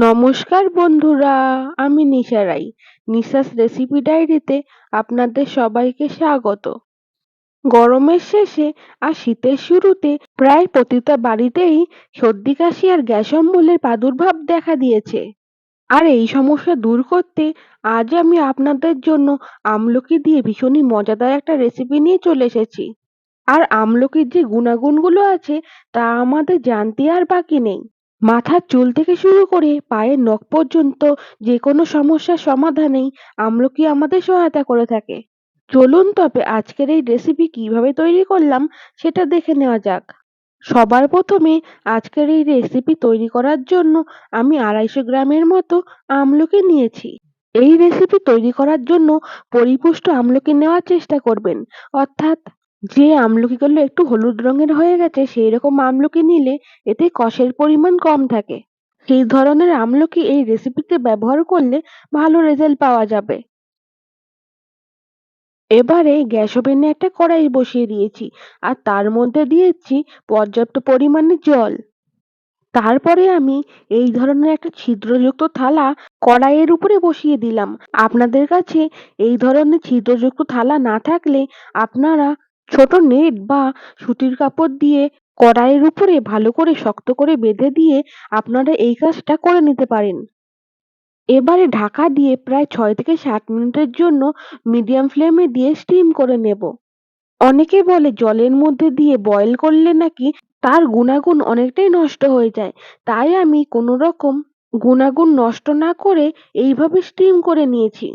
নমস্কার বন্ধুরা, আমি নিশা রাই। নিশাস রেসিপি ডায়েরিতে আপনাদের সবাইকে স্বাগত। গরমের শেষে আর শীতের শুরুতে প্রায় প্রতিটা বাড়িতেই সর্দি, কাশি আর গ্যাস অম্বলের প্রাদুর্ভাব দেখা দিয়েছে। আর এই সমস্যা দূর করতে আজ আমি আপনাদের জন্য আমলকি দিয়ে ভীষণই মজাদার একটা রেসিপি নিয়ে চলে এসেছি। আর আমলকির যে গুণাগুণগুলো আছে তা আমাদের জানতে আর বাকি নেই। মাথার চুল থেকে শুরু করে পায়ের নখ পর্যন্ত যে কোনো সমস্যার সমাধানেই আমলকি আমাদের সহায়তা করে থাকে। চলুন তবে আজকের এই রেসিপি কীভাবে তৈরি করলাম সেটা দেখে নেওয়া যাক। সবার প্রথমে আজকের এই রেসিপি তৈরি করার জন্য আমি আড়াইশো গ্রামের মতো আমলকি নিয়েছি। এই রেসিপি তৈরি করার জন্য পরিপুষ্ট আমলকি নেওয়ার চেষ্টা করবেন। অর্থাৎ যে আমলকিগুলো একটু হলুদ রঙের হয়ে গেছে সেই রকম আমলকি নিলে এতে কষের পরিমাণ কম থাকে। সেই ধরনের আমলকি এই রেসিপিতে ব্যবহার করলে ভালো রেজাল্ট পাওয়া যাবে। এবারে গ্যাস ওভেনে একটা কড়াই বসিয়ে দিয়েছি, আর তার মধ্যে দিয়েছি পর্যাপ্ত পরিমাণে জল। তারপরে আমি এই ধরনের একটা ছিদ্রযুক্ত থালা কড়াইয়ের উপরে বসিয়ে দিলাম। আপনাদের কাছে এই ধরনের ছিদ্রযুক্ত থালা না থাকলে আপনারা ছোট নেট বা সুতির কাপড় দিয়ে কড়াইয়ের উপরে ভালো করে শক্ত করে বেঁধে দিয়ে আপনারা এই কাজটা করে নিতে পারেন। এবারে ঢাকা দিয়ে প্রায় ছয় থেকে সাত মিনিটের জন্য মিডিয়াম ফ্লেমে দিয়ে স্টিম করে নেব। অনেকে বলে জলের মধ্যে দিয়ে বয়েল করলে নাকি তার গুণাগুণ অনেকটাই নষ্ট হয়ে যায়। তাই আমি কোনো রকম গুণাগুণ নষ্ট না করে এইভাবে স্টিম করে নিয়েছি।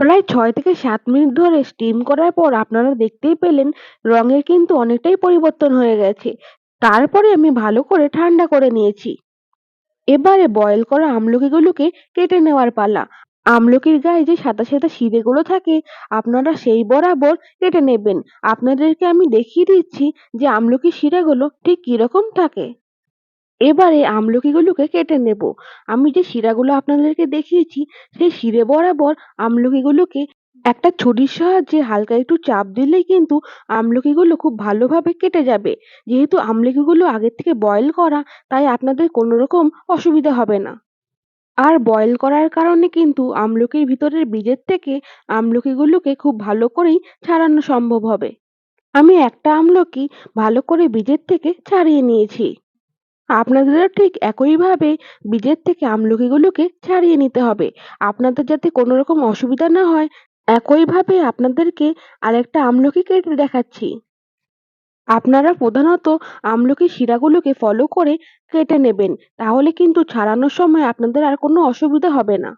প্রায় ছয় থেকে সাত মিনিট ধরে স্টিম করার পর আপনারা দেখতেই পেলেন রঙের কিন্তু অনেকটাই পরিবর্তন হয়ে গেছে। তারপরে আমি ভালো করে ঠান্ডা করে নিয়েছি। এবারে বয়েল করা আমলকিগুলোকে কেটে নেওয়ার পালা। আমলকির গায়ে যে সাদা সাদা শিরেগুলো থাকে, আপনারা সেই বরাবর কেটে নেবেন। আপনাদেরকে আমি দেখিয়ে দিচ্ছি যে আমলকির শিরাগুলো ঠিক কীরকম থাকে। এবারে আমলকিগুলোকে কেটে নেব। আমি যে শিরাগুলো আপনাদেরকে দেখিয়েছি, সেই শিরে বরাবর আমলকিগুলোকে একটা ছুরির সাহায্যে হালকা একটু চাপ দিলেই কিন্তু আমলকিগুলো খুব ভালোভাবে কেটে যাবে। যেহেতু আমলকিগুলো আগের থেকে বয়েল করা, তাই আপনাদের কোনো রকম অসুবিধা হবে না। আর বয়েল করার কারণে কিন্তু আমলকির ভিতরের বীজের থেকে আমলকিগুলোকে খুব ভালো করেই ছাড়ানো সম্ভব হবে। আমি একটা আমলকি ভালো করে বীজের থেকে ছাড়িয়ে নিয়েছি। আপনাদেরও ঠিক একইভাবে বীজের থেকে আমলকিগুলোকে ছাড়িয়ে নিতে হবে। আপনাদের যাতে কোনো রকম অসুবিধা না হয়, একইভাবে আপনাদেরকে আরেকটা আমলকি কেটে দেখাচ্ছি। আপনারা প্রধানত আমলকি শিরাগুলোকে ফলো করে কেটে নেবেন, তাহলে কিন্তু ছাড়ানোর সময় আপনাদের আর কোনো অসুবিধা হবে না।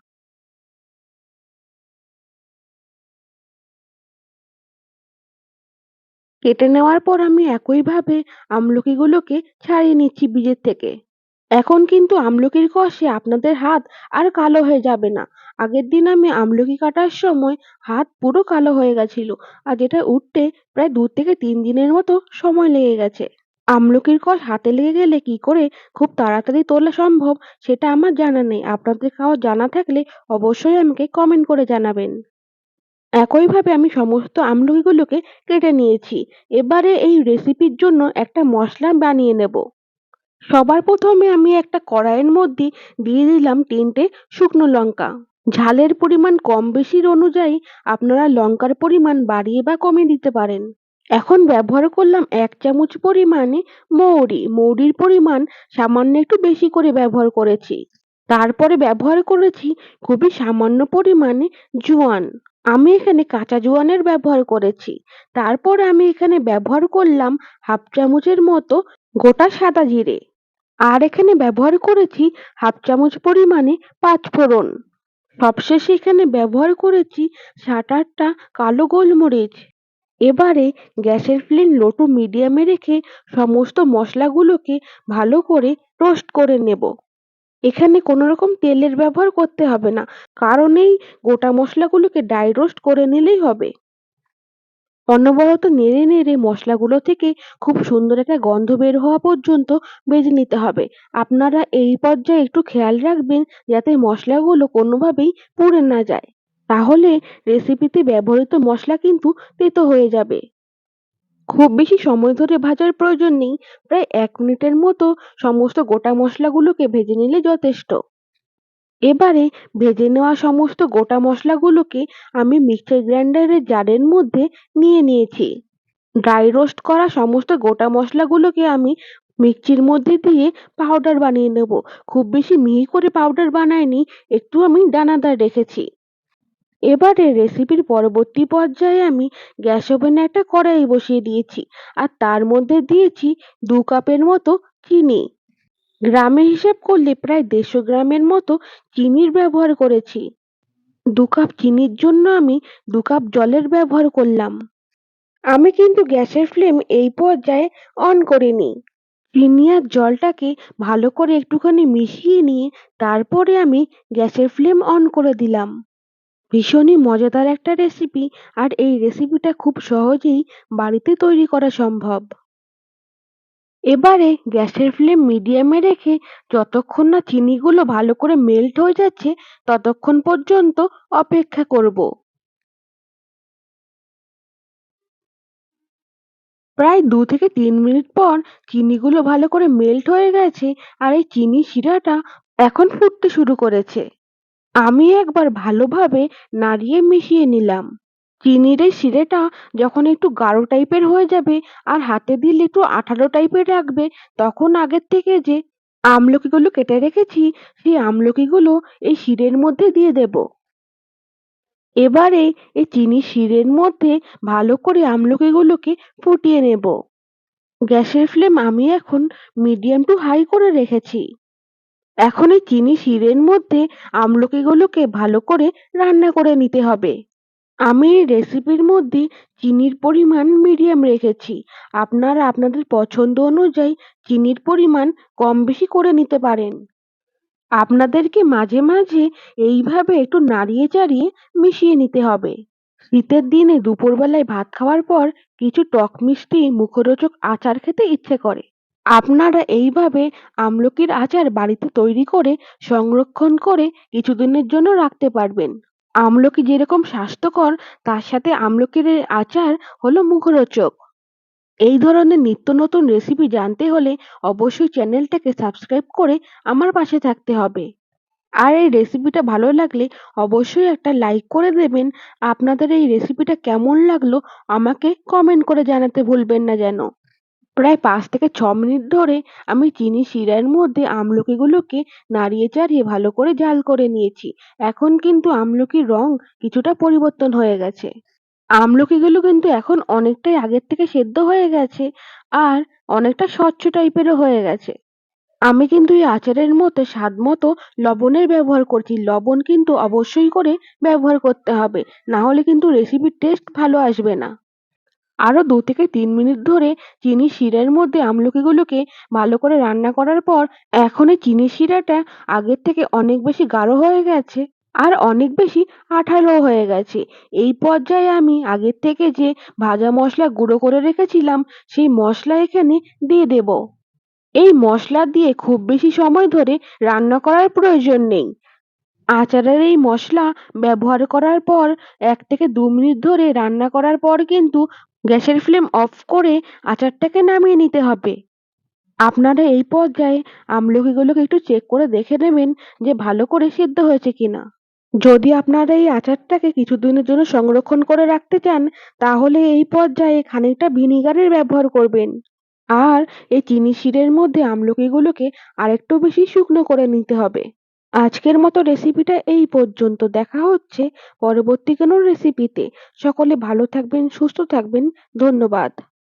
কেটে নেওয়ার পর আমি একইভাবে আমলকিগুলোকে ছাড়িয়ে নিচ্ছি বীজের থেকে। এখন কিন্তু আমলকির কষে আপনাদের হাত আর কালো হয়ে যাবে না। আগের দিন আমি আমলকি কাটার সময় হাত পুরো কালো হয়ে গেছিল আর যেটা উঠতে প্রায় দু থেকে তিন দিনের মতো সময় লেগে গেছে। আমলকির কষ হাতে লেগে গেলে কি করে খুব তাড়াতাড়ি তোলা সম্ভব সেটা আমার জানা নেই। আপনাদের কারও জানা থাকলে অবশ্যই আমাকে কমেন্ট করে জানাবেন। একইভাবে আমি সমস্ত আমলকিগুলোকে কেটে নিয়েছি। এবারে এই রেসিপির জন্য একটা মশলা বানিয়ে নেব। সবার প্রথমে আমি একটা কড়াইয়ের মধ্যে দিয়ে দিলাম তিনটে শুকনো লঙ্কা। ঝালের পরিমাণ কম বেশির অনুযায়ী আপনারা লঙ্কার পরিমাণ বাড়িয়ে বা কমিয়ে দিতে পারেন। এখন ব্যবহার করলাম এক চামচ পরিমাণে মৌরি। মৌরির পরিমাণ সামান্য একটু বেশি করে ব্যবহার করেছি। তারপরে ব্যবহার করেছি খুবই সামান্য পরিমাণে জোয়ান। আমি এখানে কাঁচা জোয়ানের ব্যবহার করেছি। তারপর আমি এখানে ব্যবহার করলাম হাফ চামচের মতো গোটা সাদা জিরে। আর এখানে ব্যবহার করেছি হাফ চামচ পরিমাণে পাঁচফোড়ন সবশেষে এখানে ব্যবহার করেছি সাত আটটা কালো গোলমরিচ। এবারে গ্যাসের ফ্লেম লো টু মিডিয়ামে রেখে সমস্ত মশলাগুলোকে ভালো করে রোস্ট করে নেব। এখানে কোনো রকম তেলের ব্যবহার করতে হবে না। কারণ এই গোটা মশলাগুলোকে ড্রাই রোস্ট করে নিলেই হবে। অনবরত নেড়ে নেড়ে মশলাগুলো থেকে খুব সুন্দর একটা গন্ধ বের হওয়া পর্যন্ত ভেজে নিতে হবে। আপনারা এই পর্যায়ে একটু খেয়াল রাখবেন যাতে মশলাগুলো কোনোভাবেই পুড়ে না যায়। তাহলে রেসিপিতে ব্যবহৃত মশলা কিন্তু তেতো হয়ে যাবে। খুব বেশি সময় ধরে ভাজার প্রয়োজন নেই। প্রায় এক মিনিটের মতো সমস্ত গোটা মশলাগুলোকে ভেজে নিলে যথেষ্ট। এবারে ভেজে নেওয়া সমস্ত গোটা মশলাগুলোকে আমি মিক্সার গ্রাইন্ডারের জারের মধ্যে নিয়ে নিয়েছি। ড্রাই রোস্ট করা সমস্ত গোটা মশলাগুলোকে আমি মিক্সির মধ্যে দিয়ে পাউডার বানিয়ে নেব। খুব বেশি মিহি করে পাউডার বানাইনি, একটু আমি দানাদার রেখেছি। এবারে রেসিপির পরবর্তী পর্যায়ে আমি গ্যাস ওভেনে একটা কড়াই বসিয়ে দিয়েছি আর তার মধ্যে দিয়েছি দু কাপের মতো চিনি। গ্রামে হিসেব করলে প্রায় দেড়শো গ্রামের মতো চিনির ব্যবহার করেছি। দু কাপ চিনির জন্য আমি দু কাপ জলের ব্যবহার করলাম। আমি কিন্তু গ্যাসের ফ্লেম এই পর্যায়ে অন করিনি। চিনি আর জলটাকে ভালো করে একটুখানি মিশিয়ে নিয়ে তারপরে আমি গ্যাসের ফ্লেম অন করে দিলাম। ভীষণই মজাদার একটা রেসিপি আর এই রেসিপিটা খুব সহজেই বাড়িতে তৈরি করা সম্ভব। এবারে গ্যাসের ফ্লেম মিডিয়ামে রেখে যতক্ষণ না চিনিগুলো ভালো করে মেল্ট হয়ে যাচ্ছে, ততক্ষণ পর্যন্ত অপেক্ষা করব। প্রায় দু থেকে তিন মিনিট পর চিনিগুলো ভালো করে মেল্ট হয়ে গেছে আর এই চিনি শিরাটা এখন ফুটতে শুরু করেছে। আমি একবার ভালোভাবে নাড়িয়ে মিশিয়ে নিলাম। চিনির এই শিরেটা যখন একটু গাঢ় টাইপের হয়ে যাবে আর হাতে দিলে একটু আঠালো টাইপের রাখবে তখন আগের থেকে যে আমলকিগুলো কেটে রেখেছি, সেই আমলকিগুলো এই শিরের মধ্যে দিয়ে দেব। এবারে এই চিনি শিরের মধ্যে ভালো করে আমলকিগুলোকে ফুটিয়ে নেব। গ্যাসের ফ্লেম আমি এখন মিডিয়াম টু হাই করে রেখেছি। এখন এই চিনি শিরের মধ্যে আমলকিগুলোকে ভালো করে রান্না করে নিতে হবে। আমি এই রেসিপির মধ্যে চিনির পরিমাণ মিডিয়াম রেখেছি। আপনারা আপনাদের পছন্দ অনুযায়ী চিনির পরিমাণ কম বেশি করে নিতে পারেন। আপনাদেরকে মাঝে মাঝে এইভাবে একটু নাড়িয়ে চাড়িয়ে মিশিয়ে নিতে হবে। শীতের দিনে দুপুরবেলায় ভাত খাওয়ার পর কিছু টক মিষ্টি, মুখরোচক আচার খেতে ইচ্ছে করে। আপনারা এইভাবে আমলকির আচার বাড়িতে তৈরি করে সংরক্ষণ করে কিছুদিনের জন্য রাখতে পারবেন। আমলকি যেরকম স্বাস্থ্যকর, তার সাথে আমলকির আচার হলো মুখরোচক। এই ধরনের নিত্য নতুন রেসিপি জানতে হলে অবশ্যই চ্যানেলটাকে সাবস্ক্রাইব করে আমার পাশে থাকতে হবে। আর এই রেসিপিটা ভালো লাগলে অবশ্যই একটা লাইক করে দেবেন। আপনাদের এই রেসিপিটা কেমন লাগল আমাকে কমেন্ট করে জানাতে ভুলবেন না যেন। প্রায় পাঁচ থেকে ছ মিনিট ধরে আমি চিনি শিরার মধ্যে আমলকিগুলোকে নাড়িয়ে চাড়িয়ে ভালো করে জাল করে নিয়েছি। এখন কিন্তু আমলকির রং কিছুটা পরিবর্তন হয়ে গেছে। আমলকিগুলো কিন্তু এখন অনেকটাই আগের থেকে সেদ্ধ হয়ে গেছে আর অনেকটা স্বচ্ছ টাইপেরও হয়ে গেছে। আমি কিন্তু এই আচারের মধ্যে স্বাদ মতো লবণের ব্যবহার করছি। লবণ কিন্তু অবশ্যই করে ব্যবহার করতে হবে। না হলে কিন্তু রেসিপির টেস্ট ভালো আসবে না। আরও দু থেকে তিন মিনিট ধরে চিনি শিরার মধ্যে আমলকিগুলোকে ভালো করে রান্না করার পর এখন এই চিনি শিরাটা আগের থেকে অনেক বেশি গাঢ় হয়ে গেছে আর অনেক বেশি আঠালো হয়ে গেছে। এই পর্যায়ে আমি আগের থেকে যে ভাজা মশলা গুঁড়ো করে রেখেছিলাম, সেই মশলা এখানে দিয়ে দেব। এই মশলা দিয়ে খুব বেশি সময় ধরে রান্না করার প্রয়োজন নেই। আচারের এই মশলা ব্যবহার করার পর এক থেকে দু মিনিট ধরে রান্না করার পর কিন্তু গ্যাসের ফ্লেম অফ করে আচারটাকে নামিয়ে নিতে হবে। আপনারা এই পর্যায়ে আমলকিগুলোকে একটু চেক করে দেখে নেবেন যে ভালো করে সেদ্ধ হয়েছে কিনা। যদি আপনারা এই আচারটাকে কিছুদিনের জন্য সংরক্ষণ করে রাখতে চান, তাহলে এই পর্যায়ে খানিকটা ভিনিগারের ব্যবহার করবেন। আর এই চিনি শিরের মধ্যে আমলকিগুলোকে আরেকটু বেশি শুকনো করে নিতে হবে। আজকের মতো রেসিপিটা এই পর্যন্ত। দেখা হচ্ছে পরবর্তী কোনো রেসিপিতে সকলে ভালো থাকবেন, সুস্থ থাকবেন। ধন্যবাদ।